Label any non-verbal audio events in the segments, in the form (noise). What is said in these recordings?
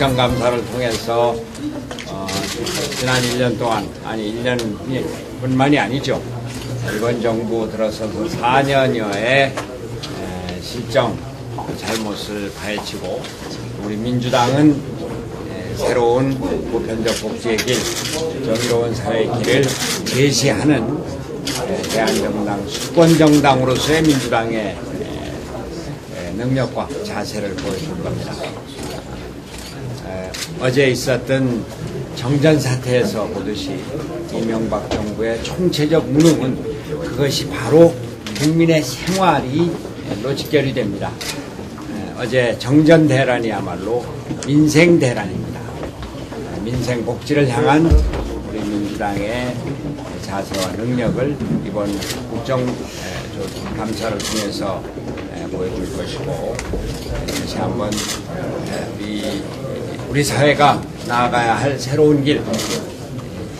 국정감사를 통해서 어, 지난 1년 동안 아니 1년뿐만이 아니죠. 이번 정부 들어서서 4년여의 실정 그 잘못을 파헤치고 우리 민주당은 에, 새로운 보편적 복지의 길, 정의로운 사회의 길을 제시하는 에, 대한정당 수권정당으로서의 민주당의 능력과 자세를 보여줄 겁니다. 에, 어제 있었던 정전 사태에서 보듯이 이명박 정부의 총체적 무능은 그것이 바로 국민의 생활이 로 직결이 됩니다. 에, 어제 정전 대란이야말로 민생 대란입니다. 에, 민생 복지를 향한 우리 민주당의 자세와 능력을 이번 국정 감사를 통해서 에, 보여줄 것이고 에, 다시 한번 에, 우리 사회가 나아가야 할 새로운 길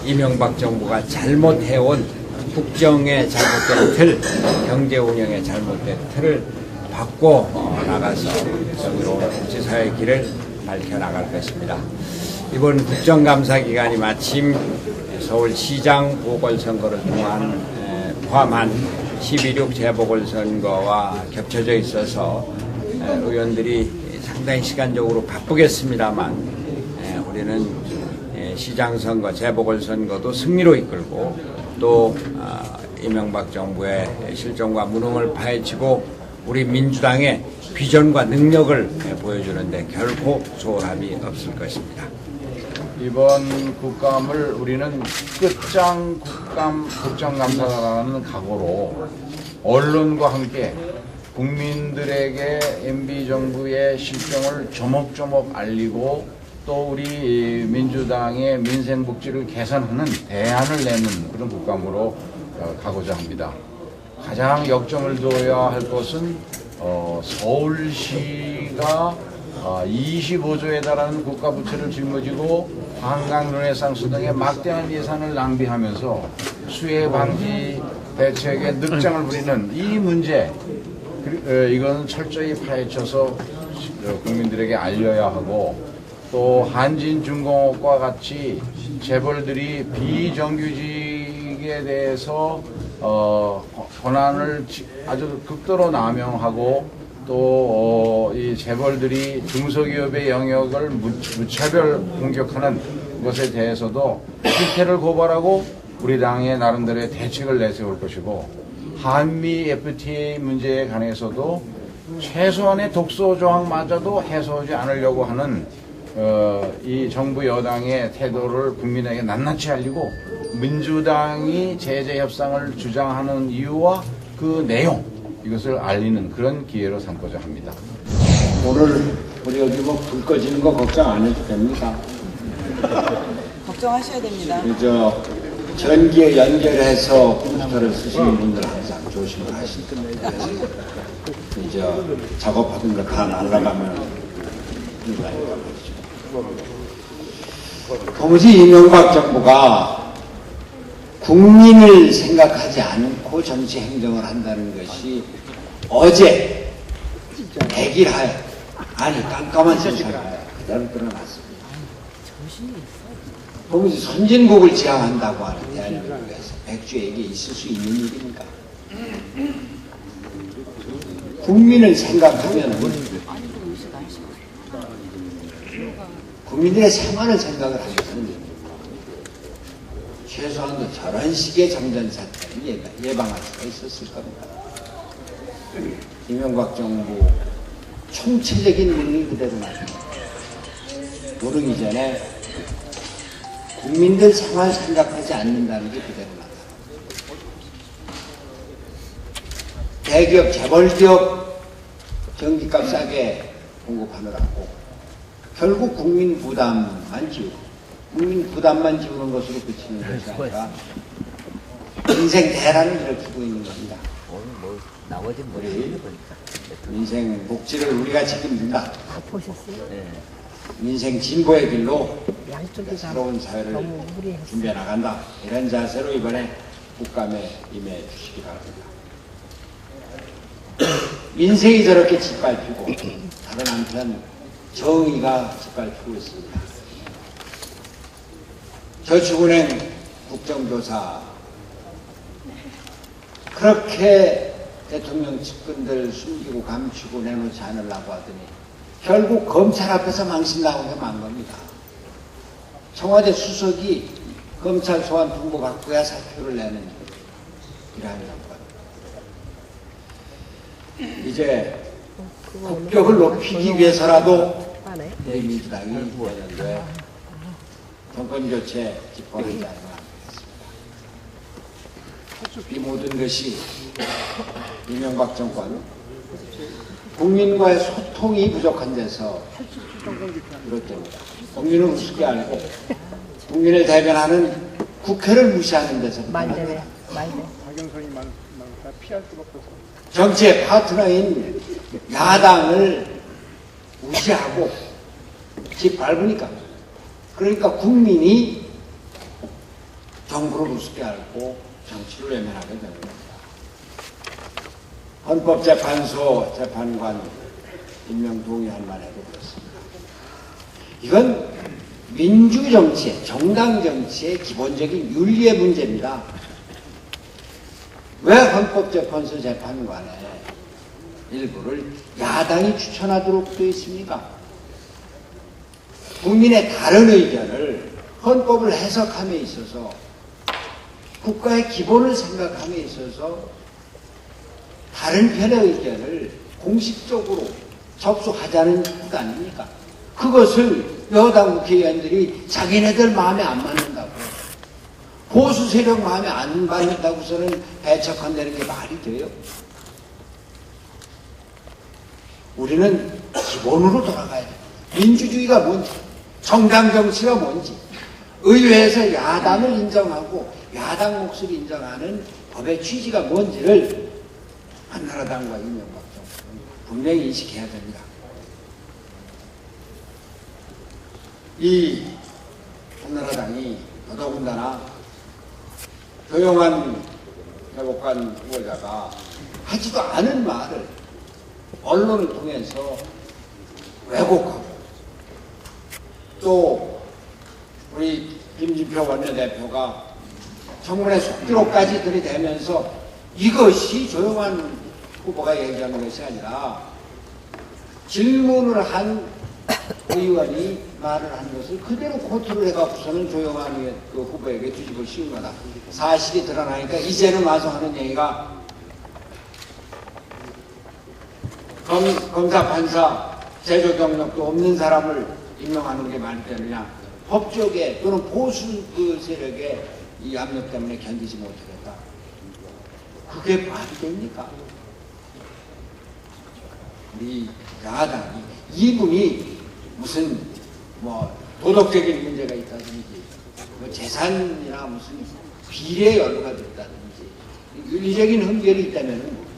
이명박 정부가 잘못해온 국정의 잘못된 틀, 경제 운영의 잘못된 틀을 바꿔 어, 나가서 정의로운 국제사회의 길을 밝혀나갈 것입니다. 이번 국정감사 기간이 마침 서울시장 보궐선거를 통한 에, 포함한 12.6 재보궐선거와 겹쳐져 있어서 에, 의원들이 상당히 시간적으로 바쁘겠습니다만 에, 우리는 에, 시장선거, 재보궐선거도 승리로 이끌고 또 아, 이명박 정부의 실정과 무능을 파헤치고 우리 민주당의 비전과 능력을 에, 보여주는데 결코 소홀함이 없을 것입니다. 이번 국감을 우리는 끝장 국감 국정감사라는 각오로 언론과 함께 국민들에게 MB 정부의 실정을 조목조목 알리고 또 우리 민주당의 민생 복지를 개선하는 대안을 내는 그런 국감으로 어, 가고자 합니다. 가장 역점을 둬야 할 것은 어, 서울시가 어, 25조에 달하는 국가 부채를 짊어지고 관광 르네상스 등의 막대한 예산을 낭비하면서 수해 방지 대책에 늑장을 부리는 이 문제 어, 이건 철저히 파헤쳐서 시- 어, 국민들에게 알려야 하고 또 한진중공업과 같이 재벌들이 비정규직에 대해서 어, 권한을 지- 아주 극도로 남용하고 또이 재벌들이 중소기업의 영역을 무- 무차별 공격하는 것에 대해서도 실태를 고발하고 우리 당의 나름대로의 대책을 내세울 것이고 한미 FTA 문제에 관해서도 최소한의 독소 조항마저도 해소하지 않으려고 하는 어, 이 정부 여당의 태도를 국민에게 낱낱이 알리고 민주당이 제재 협상을 주장하는 이유와 그 내용 이것을 알리는 그런 기회로 삼고자 합니다. 오늘 우리 여기 뭐불 꺼지는 거 걱정 안 해도 됩니다. (laughs) 걱정하셔야 됩니다. 그저 전기에 연결해서 컴퓨터를 쓰시는 분들 항상 조심을 하시고 이제 작업하던 거 다 날아가면 힘들다니까 말이죠. 도무지 이명박 정부가 국민을 생각하지 않고 정치 행정을 한다는 것이 어제 백일하에 아니 깜깜한 세상에 그대로 드러났습니다. 도무지 선진국을 지향한다고 하는 대한민국에서 백주에게 있을 수 있는 일입니까? 국민을 생각하면 국민들의 생활을 생각을 하면은 최소한도 저런 식의 정전 사태를 예방- 예방할 수가 있었을 겁니다. 이명박 정부 총체적인 무능이 그대로 나옵니다. 무능 이전에 국민들 생활 생각하지 않는다는 게 그대로 나타. 대기업, 재벌기업 전기값 싸게 공급하느라고 결국 국민 부담만 지우고 국민 부담만 지우는 것으로 그치는 것이 아니라 인생 대란을 일으키고 있는 겁니다. 나머지 머리 우리 보니까 인생 복지를 우리가 책임진다. 인생 진보의 길로 새로운 사회를. 준비해 나간다. 이런 자세로 이번에 국감에 임해 주시기 바랍니다. (clears throat) 인생이 저렇게 짓밟히고 다른 한편 정의가 짓밟히고 있습니다. 저축은행 국정조사 그렇게 대통령 측근들 숨기고 감추고 내놓지 않으려고 하더니 결국 검찰 앞에서 망신당하게 만 겁니다. 청와대 수석이 검찰 소환 통보 받고야 사표를 내는 이러한 정권. 이제 국격을 높이기 위해서라도 우리 민주당이 내년도에 정권 교체 집권하지 않으면 안 되겠습니다. 이 모든 것이 이명박 정권 국민과의 소통이 부족한 데서 비롯됩니다. 국민을 우습게 알고 국민을 대변하는 국회를 무시하는 데서 말대로 말대. 박영선이 많, 많다 피할 수밖에 없어. 정치의 파트너인 야당을 무시하고 짓밟으니까 그러니까 국민이 정부를 우습게 알고 정치를 외면하게 되는 겁니다. 헌법재판소 재판관 임명 동의할 만해도 그렇습니다. 이건 민주정치의 정당 정치의 기본적인 윤리의 문제입니다. 왜 헌법재판소 재판관의 일부를 야당이 추천하도록 되어 있습니까? 국민의 다른 의견을 헌법을 해석함에 있어서 국가의 기본을 생각함에 있어서 다른 편의 의견을 공식적으로 접수하자는 것 아닙니까? 그것을 여당 국회의원들이 자기네들 마음에 안 맞는다고 보수 세력 마음에 안 받는다고서는 배척한다는 게 말이 돼요? 우리는 기본으로 돌아가야 돼. 민주주의가 뭔지, 정당 정치가 뭔지, 의회에서 야당을 인정하고 야당 몫을 인정하는 법의 취지가 뭔지를 한나라당과 이명박 정부는 분명히 인식해야 됩니다. 이 한나라당이 더더군다나 조용한 대법관 후보자가 하지도 않은 말을 언론을 통해서 왜곡하고 또 우리 김진표 원내대표가 청문회 속기록까지 들이대면서 이것이 조용한 후보가 얘기하는 것이 아니라 질문을 한 의원이 말을 한 것을 그대로 코트를 해갖고서는 조용한 그 후보에게 뒤집어 씌운 거다. 사실이 드러나니까 이제는 와서 하는 얘기가 검, 검사, 판사, 제조 경력도 없는 사람을 임명하는 게 말이 되느냐. 법조계 또는 보수 그 세력의 이 압력 때문에 견디지 못하겠다. 그게 말이 됩니까? 우리 야당이 이분이 무슨 뭐 도덕적인 문제가 있다든지 뭐 재산이나 무슨 비례 연루가 됐다든지 윤리적인 흠결이 있다면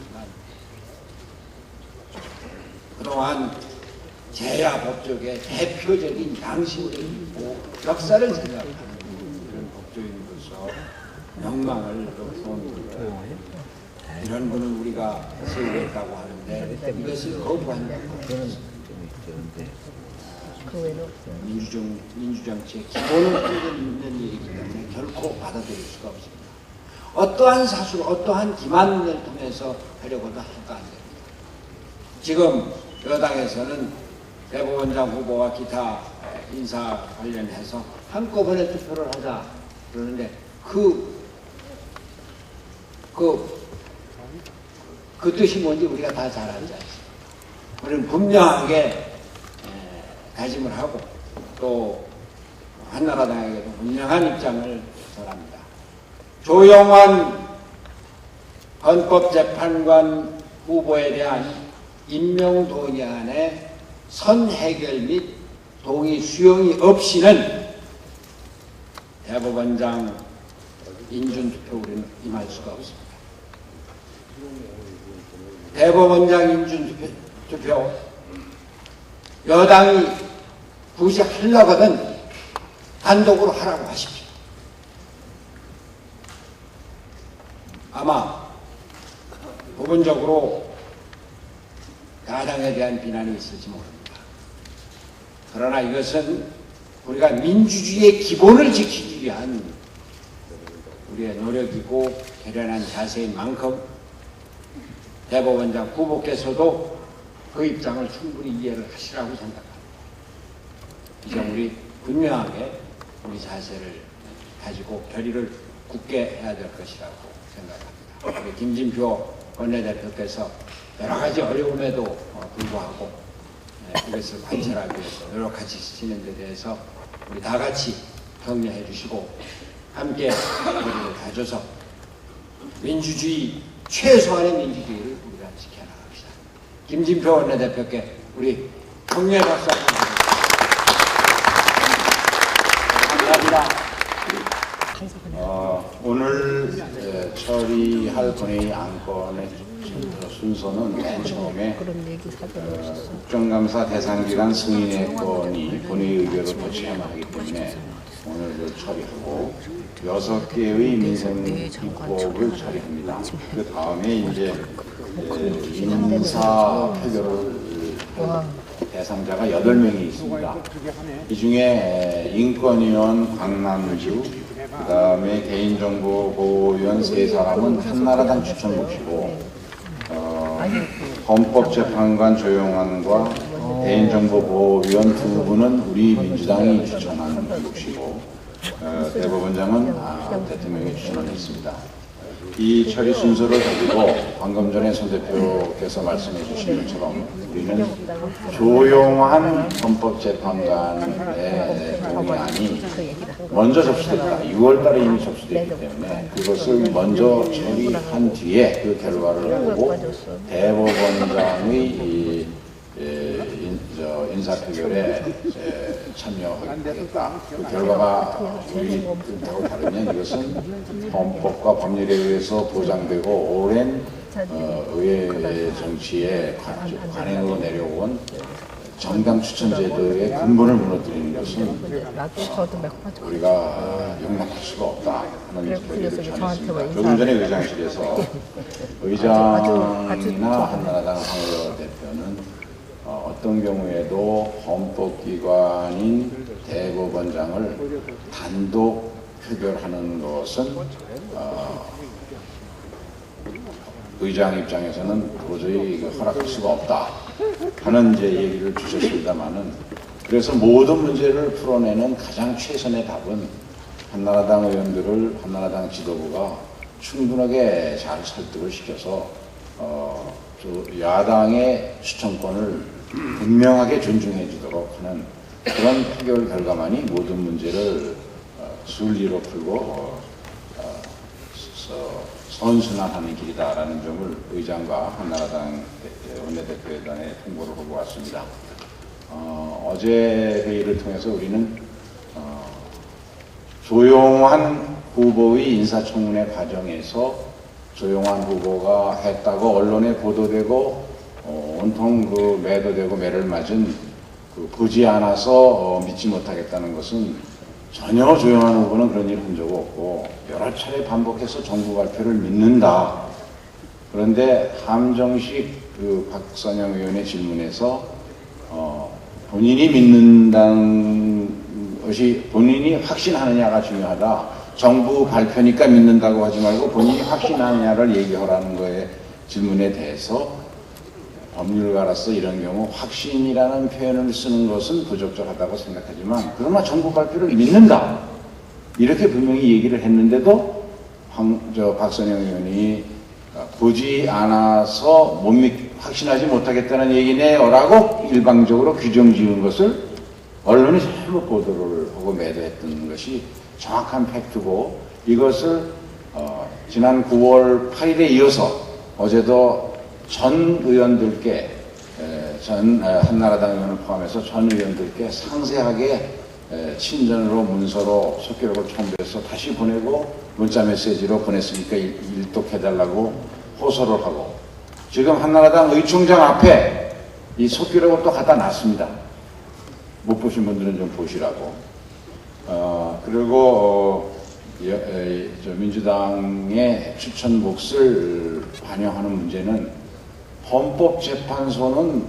그동안 제야 법조계 대표적인 양심적이고 역사를 생각하는 그런 법조인으로서 명망을 이런 분은 우리가 세우겠다고 하는데 이것을 거부한다. 그 민주정, 민주정치의 기본을 뚫는 일이기 때문에 결코 받아들일 수가 없습니다. 어떠한 사실, 어떠한 기만을 통해서 하려고도 할까 안 됩니다. 지금 여당에서는 대법원장 후보와 기타 인사 관련해서 한꺼번에 투표를 하자 그러는데 그, 그, 그 뜻이 뭔지 우리가 다 잘 알지 않습니까? 우리는 분명하게 에, 다짐을 하고 또 한나라당에게도 분명한 입장을 전합니다. 조영환 헌법재판관 후보에 대한 임명 동의안의 선해결 및 동의 수용이 없이는 대법원장 인준투표 우리는 임할 수가 없습니다. 대법원장 인준투표 투표 여당이 굳이 하려거든 단독으로 하라고 하십시오. 아마 부분적으로 야당에 대한 비난이 있을지 모릅니다. 그러나 이것은 우리가 민주주의의 기본을 지키기 위한 우리의 노력이고 결연한 자세인 만큼 대법원장 후보께서도 그 입장을 충분히 이해를 하시라고 생각합니다. 이제 우리 분명하게 우리 자세를 가지고 결의를 굳게 해야 될 것이라고 생각합니다. 우리 김진표 원내대표께서 여러 가지 어려움에도 어, 불구하고 네, 그것을 관철하기 위해서 노력하시는 데 대해서 우리 다 같이 격려해 주시고 함께 우리를 가져서 민주주의 최소한의 민주주의를 우리가 지켜나갑시다. 김진표 원내대표께 우리 격려의 박수. 감사합니다. 어, 오늘 에, 처리할 본회의 안건의 순서는 맨 처음에 없었어. 국정감사 대상기관 승인의 건이 본회의 의결을 거쳐야만 하기 때문에 오늘 그 처리하고 여섯 개의 민생 입법을 처리합니다. 그 다음에 이제 에, 인사 표결을 대상자가 여덟 명이 있습니다. 이 중에 인권위원 강남주, 그 다음에 개인정보 보호위원 세 사람은 한나라당 추천 몫이고, 어, 헌법재판관 조용환과 개인정보보호위원 두 분은 우리 민주당이 추천한 몫이고, 어, 대법원장은 아, 대통령이 추천을 했습니다. 이 처리 순서를 가지고 방금 전에 손 대표께서 말씀해 주신 것처럼 우리는 조용한 헌법재판관의 동의안이 먼저 접수됐다. 6월 달에 이미 접수됐기 때문에 그것을 먼저 처리한 뒤에 그 결과를 보고 대법원장의 인, 저 인사표결에 에, 참여하겠다. 그 결과가 우리 뜻하고 다르면 이것은 헌법과 법률에 의해서 보장되고 오랜 어, 의회 정치의 관- 관행으로 내려온 정당 추천 제도의 근본을 무너뜨리는 것은. 우리가 용납할 수가 없다 하는 결의를 전했습니다. 뭐 조금 전에 의장실에서 (laughs) 의장이나 한나라당 황의원 대표는 어, 어떤 경우에도 헌법기관인 대법원장을 단독 표결하는 것은 어, 의장 입장에서는 도저히 허락할 수가 없다 하는 이제 얘기를 주셨습니다만은 그래서 모든 문제를 풀어내는 가장 최선의 답은 한나라당 의원들을 한나라당 지도부가 충분하게 잘 설득을 시켜서 어, 저 야당의 추천권을 분명하게 존중해 주도록 하는 그런 표결 결과만이 모든 문제를 어, 순리로 풀고 어, 어, 서- 선순환하는 길이다라는 점을 의장과 한나라당 대- 원내대표회단에 통보를 하고 왔습니다. 어, 제 회의를 통해서 우리는 어, 조용한 후보의 인사청문회 과정에서 조용한 후보가 했다고 언론에 보도되고 어, 온통 그 매도되고 매를 맞은 그 보지 않아서 어, 믿지 못하겠다는 것은 전혀 조용한 후보는 그런 일을 한적 없고 여러 차례 반복해서 정부 발표를 믿는다. 그런데 함정식 그 박선영 의원의 질문에서 어, 본인이 믿는다는 것이 본인이 확신하느냐가 중요하다. 정부 발표니까 믿는다고 하지 말고 본인이 확신하느냐를 얘기하라는 거에 질문에 대해서 법률가로서 이런 경우 확신이라는 표현을 쓰는 것은 부적절하다고 생각하지만 그러나 정부 발표를 믿는다. 이렇게 분명히 얘기를 했는데도 황, 저 박선영 의원이 어, 보지 않아서 못 믿, 확신하지 못하겠다는 얘기네요라고 일방적으로 규정 지은 것을 언론이 잘못 보도를 하고 매도했던 것이 정확한 팩트고 이것을 어, 지난 9월 8일에 이어서 어제도 전 의원들께 에, 전 에, 한나라당 의원을 포함해서 전 의원들께 상세하게 에, 친전으로 문서로 속기록을 첨부해서 다시 보내고 문자 메시지로 보냈으니까 일- 일독해달라고 호소를 하고 지금 한나라당 의총장 앞에 이 속기록을 또 갖다 놨습니다. 못 보신 분들은 좀 보시라고. 어, 그리고 어, 저 민주당의 추천 몫을 반영하는 문제는 헌법재판소는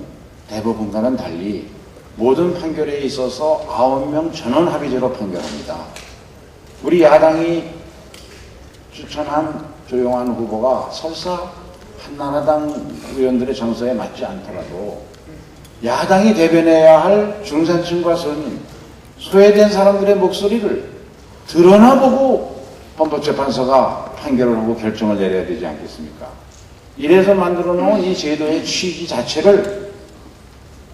대법원과는 달리 모든 판결에 있어서 9명 전원 합의제로 판결합니다. 우리 야당이 추천한 조용한 후보가 설사 한나라당 의원들의 정서에 맞지 않더라도 야당이 대변해야 할 중산층과 서민, 소외된 사람들의 목소리를 드러나보고 헌법재판소가 판결을 하고 결정을 내려야 되지 않겠습니까? 이래서 만들어 놓은 이 제도의 취지 자체를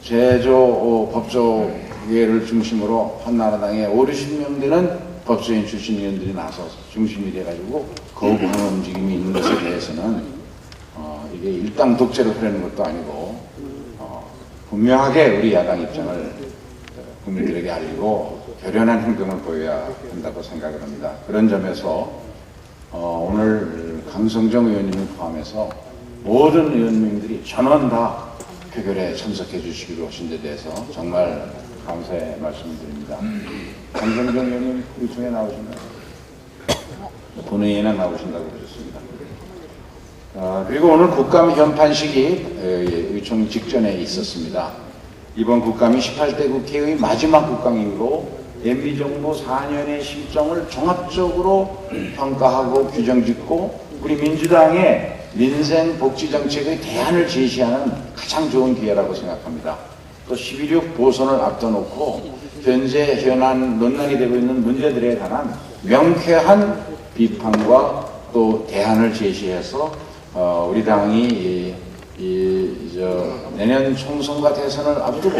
제조 어, 법조계를 중심으로 한나라당의 5, 60명 되는 법조인 출신 의원들이 나서 중심이 돼가지고 거부하는 움직임이 있는 것에 대해서는 어, 이게 일당 독재로 흐르는 것도 아니고 어, 분명하게 우리 야당 입장을 어, 국민들에게 알리고 결연한 행동을 보여야 한다고 생각을 합니다. 그런 점에서 어, 오늘 강성정 의원님을 포함해서 모든 의원님들이 전원 다 표결에 참석해 주시기로 하신 데 대해서 정말 감사의 말씀을 드립니다. 강성정 의원님 의총에 나오셨나요? 본회의에는 나오신다고 그러셨습니다. 아, 그리고 오늘 국감 현판식이 에, 의총 직전에 있었습니다. 이번 국감이 18대 국회의 마지막 국감이고 MB정부 4년의 실정을 종합적으로 평가하고 규정짓고 우리 민주당의 민생 복지 정책의 대안을 제시하는 가장 좋은 기회라고 생각합니다. 또12.6 보선을 앞둬놓고 현재 현안 논란이 되고 있는 문제들에 관한 명쾌한 비판과 또 대안을 제시해서 어, 우리 당이 이, 이, 저, 내년 총선과 대선을 앞두고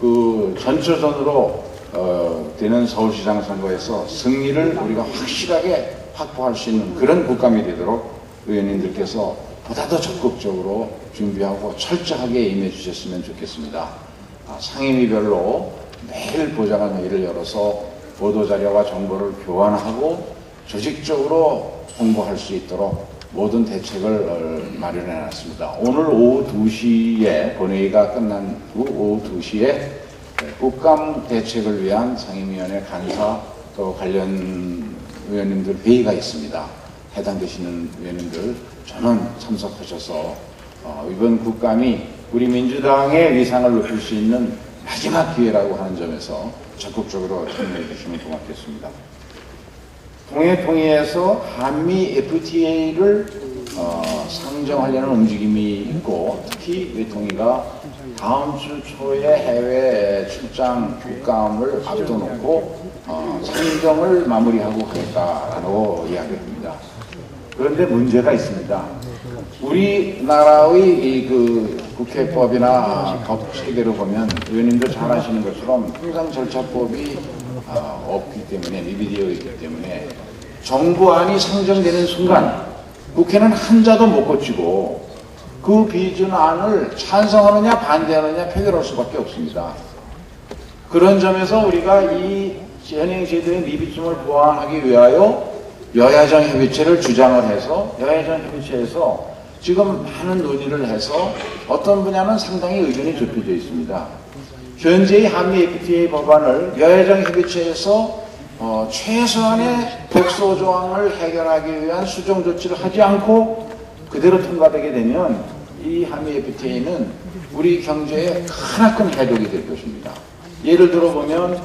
그 전초전으로 어, 되는 서울시장 선거에서 승리를 우리가 확실하게 확보할 수 있는 그런 국감이 되도록 의원님들께서 보다 더 적극적으로 준비하고 철저하게 임해 주셨으면 좋겠습니다. 아, 상임위별로 매일 보좌관 회의를 열어서 보도자료와 정보를 교환하고 조직적으로 홍보할 수 있도록 모든 대책을 어, 마련해 놨습니다. 오늘 오후 2시에 본회의가 끝난 후 오후 2시에 국감 대책을 위한 상임위원회 간사 또 관련 의원님들 회의가 있습니다. 해당되시는 의원님들 전원 참석하셔서 어, 이번 국감이 우리 민주당의 위상을 높일 수 있는 마지막 기회라고 하는 점에서 적극적으로 참여해 주시면 고맙겠습니다. 통해 통해에서 한미 FTA를 어, 상정하려는 움직임이 있고 특히 외통위가 다음 주 초에 해외 출장 국감을 앞둬놓고 어, 상정을 마무리하고 하겠다라고 이야기합니다. 그런데 문제가 있습니다. 우리나라의 이그 국회법이나 법 체계로 보면 의원님도 잘 아시는 것처럼 항상 절차법이 아, 없기 때문에 미비되어 있기 때문에 정부안이 상정되는 순간 국회는 한자도 못 고치고 그 비준안을 찬성하느냐 반대하느냐 표결할 수밖에 없습니다. 그런 점에서 우리가 이 현행 제도의 미비점을 보완하기 위하여 여야정 협의체를 주장을 해서 여야정 협의체에서 지금 많은 논의를 해서 어떤 분야는 상당히 의견이 좁혀져 있습니다. 현재의 한미 FTA 법안을 여야정 협의체에서 어, 최소한의 독소 조항을 해결하기 위한 수정 조치를 하지 않고 그대로 통과되게 되면 이 한미 FTA는 우리 경제에 크나큰 해독이 될 것입니다. 예를 들어 보면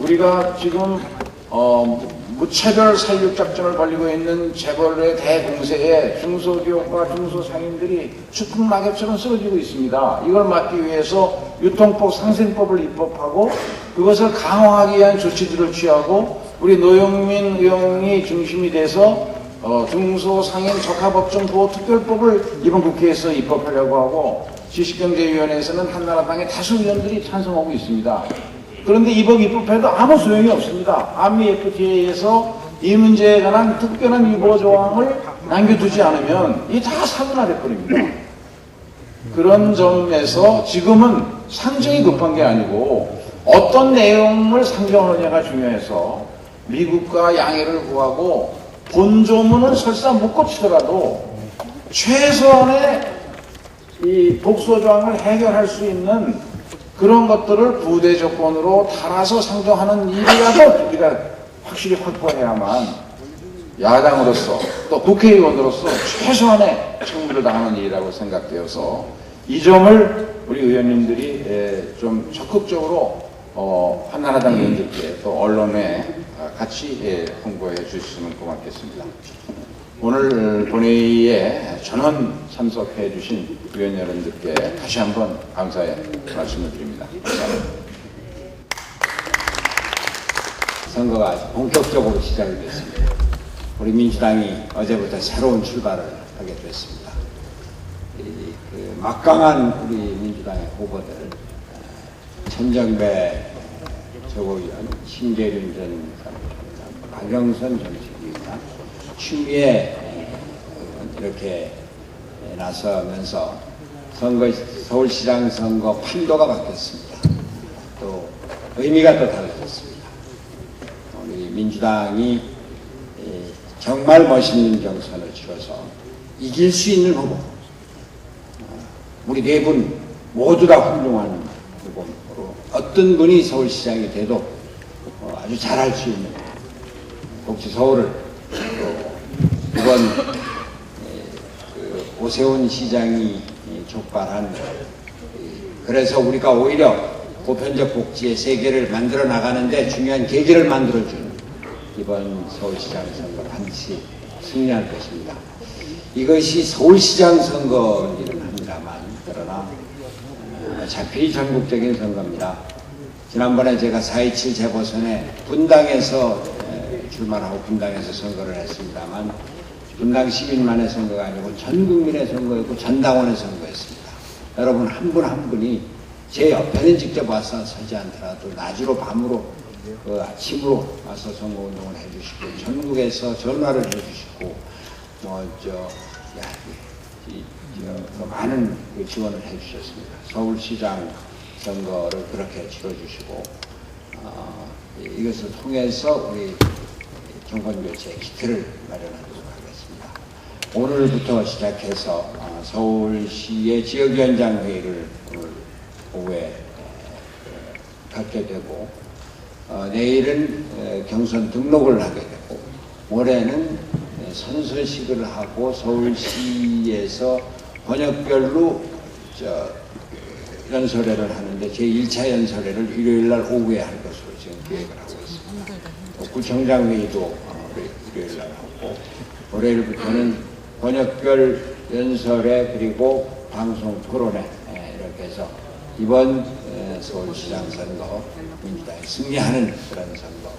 우리가 지금 어, 무차별 살육 작전을 벌이고 있는 재벌의 대공세에 중소기업과 중소상인들이 추풍 낙엽처럼 쓰러지고 있습니다. 이걸 막기 위해서 유통법 상생법을 입법하고 그것을 강화하기 위한 조치들을 취하고 우리 노영민 의원이 중심이 돼서 어, 중소상인 적합업종 보호 특별법을 이번 국회에서 입법하려고 하고 지식경제위원회에서는 한나라당의 다수 의원들이 찬성하고 있습니다. 그런데 이법 입법해도 아무 소용이 없습니다. 한미 FTA에서 이 문제에 관한 특별한 위보 조항을 남겨두지 않으면 이게 다 사문화될 겁니다. 그런 점에서 지금은 상정이 급한 게 아니고 어떤 내용을 상정하느냐가 중요해서 미국과 양해를 구하고 본조문을 설사 못 고치더라도 최소한의 이 독소 조항을 해결할 수 있는 그런 것들을 부대 조건으로 달아서 상정하는 일이라도 우리가 확실히 확보해야만 야당으로서 또 국회의원으로서 최소한의 책무를 다하는 일이라고 생각되어서 이 점을 우리 의원님들이 에, 좀 적극적으로 어, 한나라당 의원들께 또 언론에 어, 같이 예, 홍보해 주시면 고맙겠습니다. 오늘 본회의에 전원 참석해 주신 의원 여러분들께 다시 한번 감사의 말씀을 드립니다. 선거가 본격적으로 시작이 됐습니다. 우리 민주당이 어제부터 새로운 출발을 하게 됐습니다. 이, 그 막강한 우리 민주당의 후보들, 어, 천정배 최고위원, 신계륜 전 박영선 정치위원, 의원 이렇게 나서면서 선거 서울시장 선거 판도가 바뀌었습니다. 또 의미가 또 달라졌습니다. 우리 민주당이 에, 정말 멋있는 경선을 치러서 이길 수 있는 후보, 어, 우리 네 분 모두 다 훌륭한 후보로 어떤 분이 서울시장이 돼도 어, 아주 잘할 수 있는 혹시 서울을 또 이번 에, 그 오세훈 시장이 이 촉발한 이, 그래서 우리가 오히려 보편적 복지의 세계를 만들어 나가는데 중요한 계기를 만들어준 이번 서울시장 선거 반드시 승리할 것입니다. 이것이 서울시장 선거이기는 합니다만 그러나 어, 어차피 전국적인 선거입니다. 지난번에 제가 4.27 재보선에 분당에서 에, 출마하고 분당에서 선거를 했습니다만 분당 시민만의 선거가 아니고 전 국민의 선거였고 전 당원의 선거였습니다. 여러분 한분한 분이 제 옆에는 직접 와서 서지 않더라도 낮으로 밤으로 그 아침으로 와서 선거운동을 해주시고 전국에서 전화를 해주시고 뭐저 그 많은 그 지원을 해주셨습니다. 서울시장 선거를 그렇게 치러주시고 어, 이- 이것을 통해서 우리 정권 교체 기틀을 하겠습니다. 오늘부터 시작해서 어, 서울시의 지역위원장 회의를 오늘 오후에 갖게 되고 어, 내일은 에, 경선 등록을 하게 되고 모레는 에, 선서식을 하고 서울시에서 번역별로 연설회를 하는데 제 1차 연설회를 일요일 날 오후에 할 것으로 지금 계획을 하고 있습니다. 또 구청장 회의도 어, 일요일 날 하고 월요일부터는 번역별 연설회 그리고 방송 토론회 에, 이렇게 해서 이번 에, 서울시장 선거 민주당이 승리하는 그런 선거